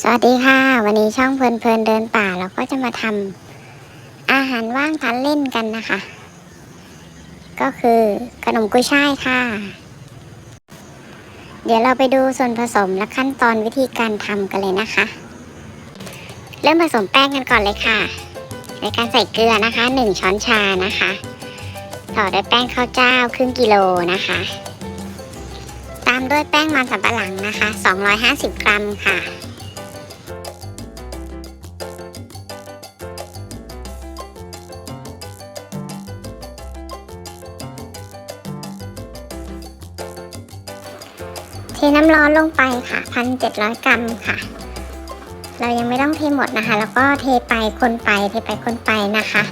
สวัสดีค่ะ วันนี้ช่องเพลินเพลินเดินป่าเราก็จะมาทำอาหารว่างทานเล่นกันนะคะ ก็คือขนมกุ้ยช่ายค่ะ เดี๋ยวเราไปดูส่วนผสมและขั้นตอนวิธีการทำกันเลยนะคะ เริ่มผสมแป้งกันก่อนเลยค่ะ ในการใส่เกลือนะคะหนึ่งช้อนชานะคะ ต่อด้วยแป้งข้าวเจ้าครึ่งกิโลนะคะ ตามด้วยแป้งมันสำปะหลังนะคะ 250 กรัมค่ะ อนลงไปค่ะ 1,700 กรัมค่ะ เรายังไม่ต้องเทหมดนะคะ แล้วก็เทไปคนไปเทไปคนไปนะคะ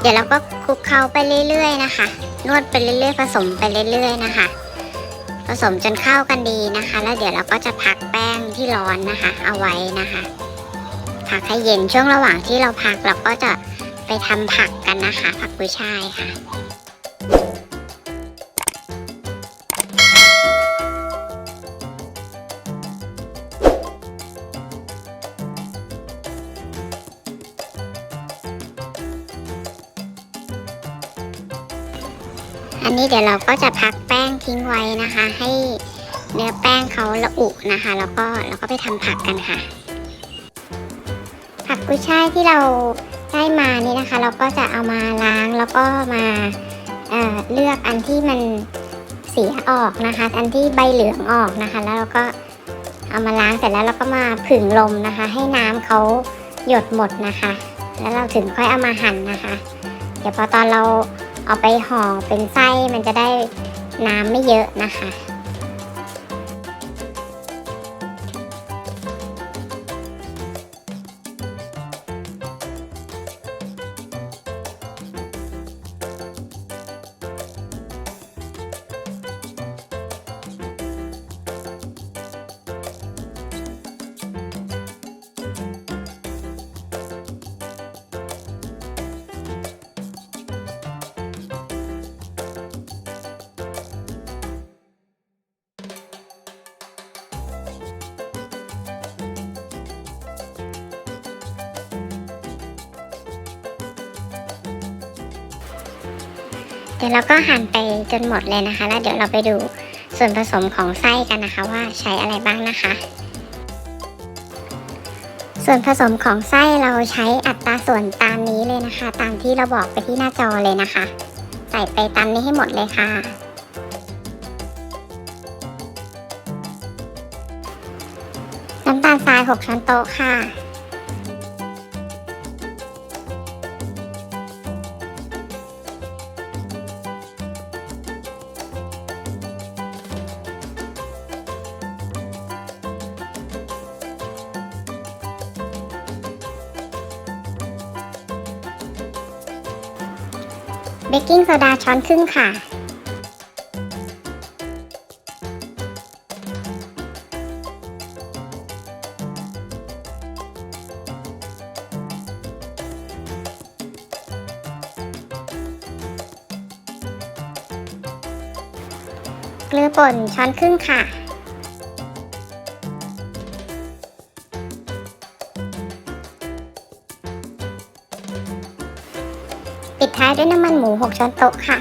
เดี๋ยวเราก็คลุกเคล้าไปเรื่อยๆนะคะ นวดไปเรื่อยๆ ผสมไปเรื่อยๆนะคะ ผสมจนเข้ากันดีนะคะ แล้วเดี๋ยวเราก็จะพักแป้งที่ร้อนนะคะ เอาไว้นะคะ พักให้เย็นช่วงระหว่างที่เราพักเราก็จะ ไปทำผักกันนะคะ ผักกุ้ยช่ายค่ะอันนี้เดี๋ยวเราก็จะพักแป้งทิ้งไว้นะคะ ให้เนื้อแป้งเขาละอุนะคะ แล้วก็เราก็ไปทำผักกันค่ะ ผักกุ้ยช่ายที่เรา ได้มานี่นะคะ เราก็จะเอามาล้างแล้วก็มาเเลือกอันที่มันเสียออกนะคะ อันที่ใบเหลืองออกนะคะ แล้วเราก็เอามาล้างเสร็จแล้วเราก็มาผึ่งลมนะคะ ให้น้ำเขาหยดหมดนะคะ แล้วเราถึงค่อยเอามาหั่นนะคะ เดี๋ยวพอตอนเราเอาไปห่อเป็นไส้มันจะได้น้ำไม่เยอะนะคะ ดี๋ยวเราก็หั่นไปจนหมดเลยนะคะ แล้วเดี๋ยวเราไปดูส่วนผสมของไส้กันนะคะว่าใช้อะไรบ้างนะคะ ส่วนผสมของไส้เราใช้อัตราส่วนตามนี้เลยนะคะ ตามที่เราบอกไปที่หน้าจอเลยนะคะ ใส่ไปตามนี้ให้หมดเลยค่ะ น้ำตาลทราย 6 ช้อนโต๊ะค่ะ บกกิ้งโซดาช้อนครึ่งค่ะ เกลือป่นช้อนครึ่งค่ะ ท้ายด้วยน้ำมันหมู 6 ช้อนโต๊ะค่ะ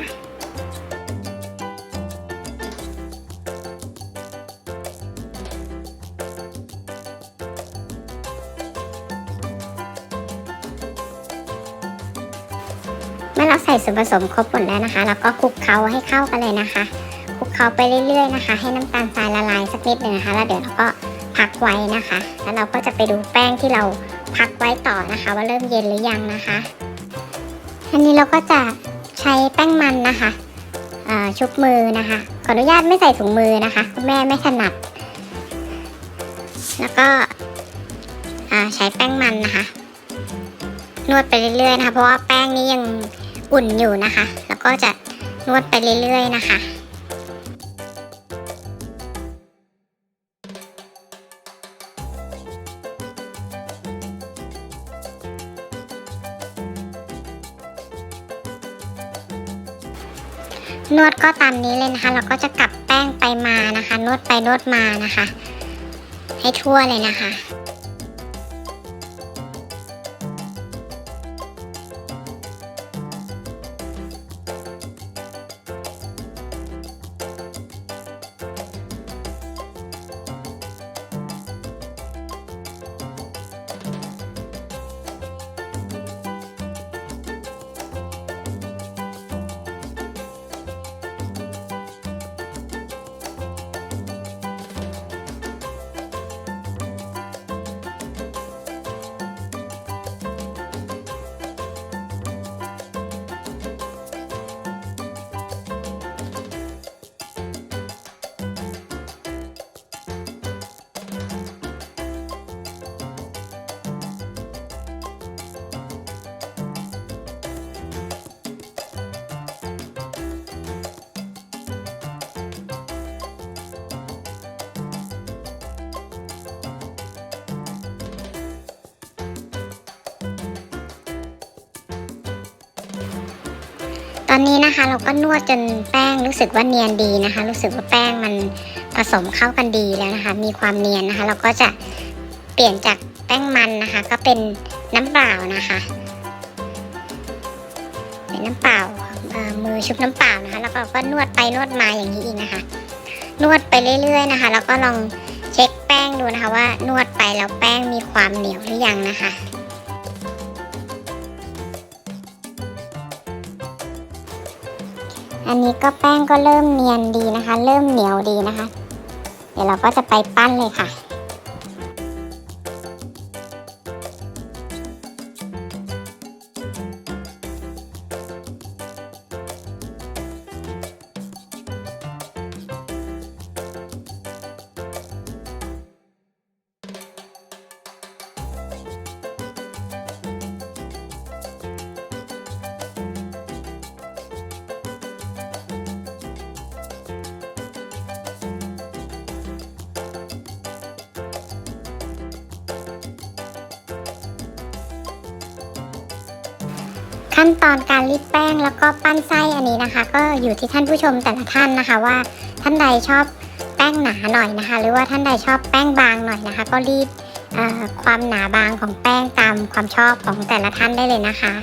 เมื่อเราใส่ส่วนผสมครบหมดแล้วนะคะแล้วก็คลุกเคล้าให้เข้ากันเลยนะคะคลุกเคล้าไปเรื่อยๆนะคะ ให้น้ำตาลทรายละลายสักนิดหนึ่งนะคะ แล้วเดี๋ยวเราก็พักไว้นะคะ แล้วเราก็จะไปดูแป้งที่เราพักไว้ต่อนะคะ ว่าเริ่มเย็นหรือยังนะคะ อันนี้เราก็จะใช้แป้งมันนะคะชุบมือนะคะ ขออนุญาตไม่ใส่ถุงมือนะคะคุณแม่ไม่ถนัด แล้วก็ใช้แป้งมันนะคะ นวดไปเรื่อยๆนะคะ เพราะว่าแป้งนี้ยังอุ่นอยู่นะคะ แล้วก็จะนวดไปเรื่อยๆนะคะ นวดก็ตามนี้เลยนะคะ เราก็จะกลับแป้งไปมานะคะ นวดไปนวดมานะคะ ให้ทั่วเลยนะคะ ตอนนี้นะคะเราก็นวดจนแป้งรู้สึกว่าเนียนดีนะคะ รู้สึกว่าแป้งมันผสมเข้ากันดีแล้วนะคะ มีความเนียนนะคะ เราก็จะเปลี่ยนจากแป้งมันนะคะ ก็เป็นน้ำเปล่านะคะเป็นน้ำเปล่ามือชุบน้ำเปล่านะคะ แล้วก็ก็นวดไปนวดมาอย่างนี้อีกนะคะ นวดไปเรื่อย ๆนะคะ แล้วก็ลองเช็คแป้งดูนะคะว่านวดไปแล้วแป้งมีความเหนียวหรือยังนะคะ อันนี้ก็แป้งก็เริ่มเนียนดีนะคะ เริ่มเหนียวดีนะคะ เดี๋ยวเราก็จะไปปั้นเลยค่ะ ขั้นตอนการรีดแป้งแล้วก็ปั้นไส้อันนี้นะคะ ก็อยู่ที่ท่านผู้ชมแต่ละท่านนะคะว่าท่านใดชอบแป้งหนาหน่อยนะคะ หรือว่าท่านใดชอบแป้งบางหน่อยนะคะ ก็รีดความหนาบางของแป้งตามความชอบของแต่ละท่านได้เลยนะคะ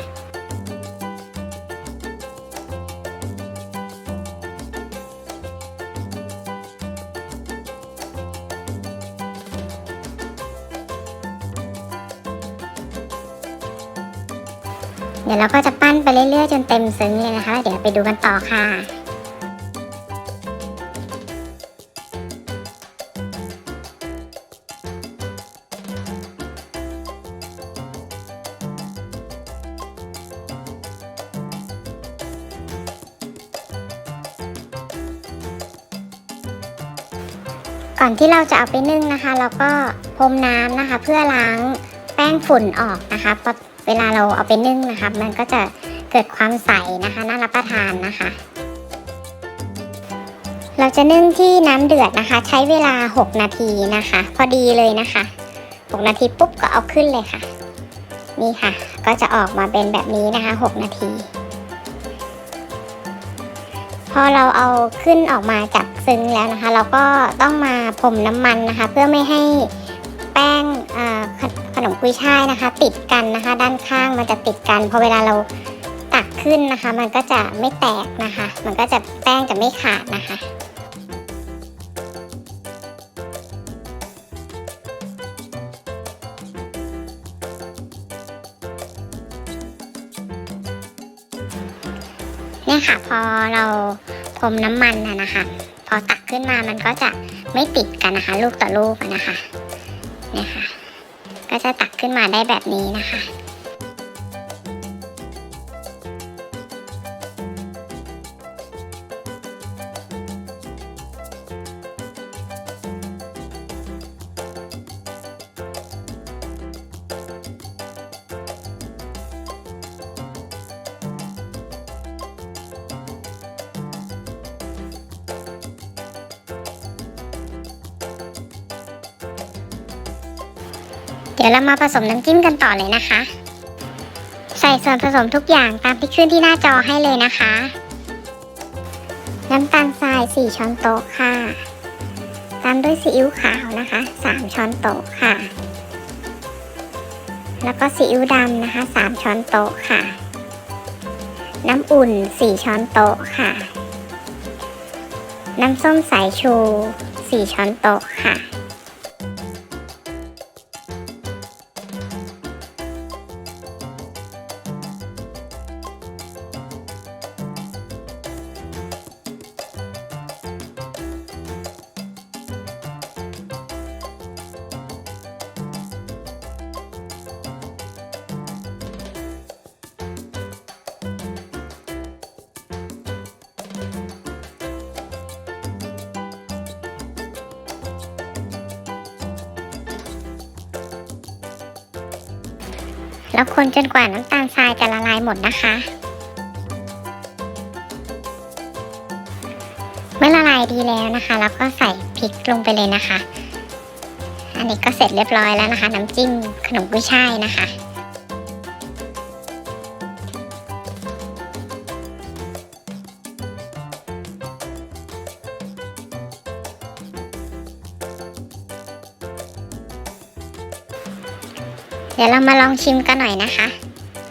เราก็จะปั้นไปเรื่อยๆ จนเต็มซึ้งเลยนะคะแล้วเดี๋ยวไปดูกันต่อค่ะก่อนที่เราจะเอาไปนึ่งนะคะ เราก็พรมน้ำนะคะ เพื่อล้างแป้งฝุ่นออกนะคะ เวลาเราเอาไปนึ่งนะคะ มันก็จะเกิดความใสนะคะน่ารับประทานนะคะ เราจะนึ่งที่น้ำเดือดนะคะ ใช้เวลา 6 นาทีนะคะ พอดีเลยนะคะ 6 นาทีปุ๊บก็เอาขึ้นเลยค่ะ นี่ค่ะ ก็จะออกมาเป็นแบบนี้นะคะ 6 นาที พอเราเอาขึ้นออกมาจากซึ้งแล้วนะคะ เราก็ต้องมาพรมน้ำมันนะคะ เพื่อไม่ให้ แป้งขนมกุยช่ายนะคะ ติดกันนะคะ ด้านข้างมันจะติดกันพอเวลาเราตักขึ้นนะคะ มันก็จะไม่แตกนะคะ มันก็จะแป้งจะไม่ขาดนะคะเนี่ยค่ะพอเราพรมน้ำมันนะคะ พอตักขึ้นมามันก็จะไม่ติดกันนะคะ ลูกต่อลูกนะคะ นี่ค่ะ ก็จะตักขึ้นมาได้แบบนี้นะคะ ดี๋ยวเรามาผสมน้ำจิ้มกันต่อเลยนะคะ ใส่ส่วนผสมทุกอย่างตามที่ขึ้นที่หน้าจอให้เลยนะคะ น้ำตาลทราย 4 ช้อนโต๊ะค่ะ ตามด้วยซีอิ๊วขาวนะคะ 3 ช้อนโต๊ะค่ะ แล้วก็ซีอิ๊วดำนะคะ 3 ช้อนโต๊ะค่ะ น้ำอุ่น 4 ช้อนโต๊ะค่ะ น้ำส้มสายชู 4 ช้อนโต๊ะค่ะ แล้วคนจนกว่าน้ำตาลทรายจะละลายหมดนะคะ เมื่อละลายดีแล้วนะคะแล้วก็ใส่พริกลงไปเลยนะคะ อันนี้ก็เสร็จเรียบร้อยแล้วนะคะ น้ำจิ้มขนมกุ้ยช่ายนะคะ ดี๋ยวเรามาลองชิมกันหน่อยนะคะ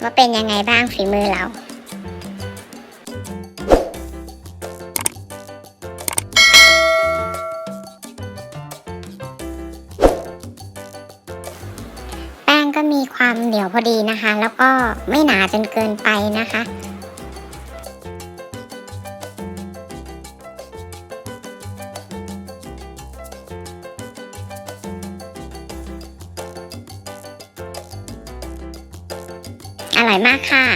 ว่าเป็นยังไงบ้างฝีมือเราแป้งก็มีความเหนียวพอดีนะคะ แล้วก็ไม่หนาจนเกินไปนะคะ อร่อยมากค่ะ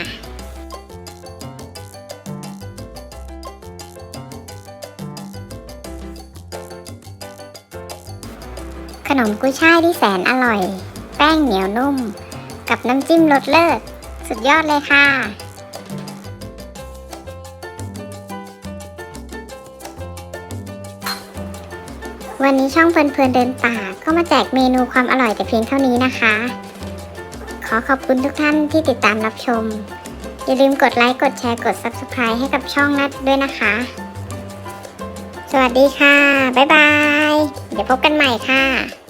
ขนมกุ้ยช่ายที่แสนอร่อย แป้งเหนียวนุ่ม กับน้ำจิ้มรสเลิศ สุดยอดเลยค่ะ วันนี้ช่องเพลินๆเดินป่าก็มาแจกเมนูความอร่อยแต่เพียงเท่านี้นะคะ อขอบคุณทุกท่านที่ติดตามรับชม อย่าลืมกดไลค์กดแชร์กด Subscribe ให้กับช่องนัดด้วยนะคะ สวัสดีค่ะ บ๊ายบาย เดี๋ยวพบกันใหม่ค่ะ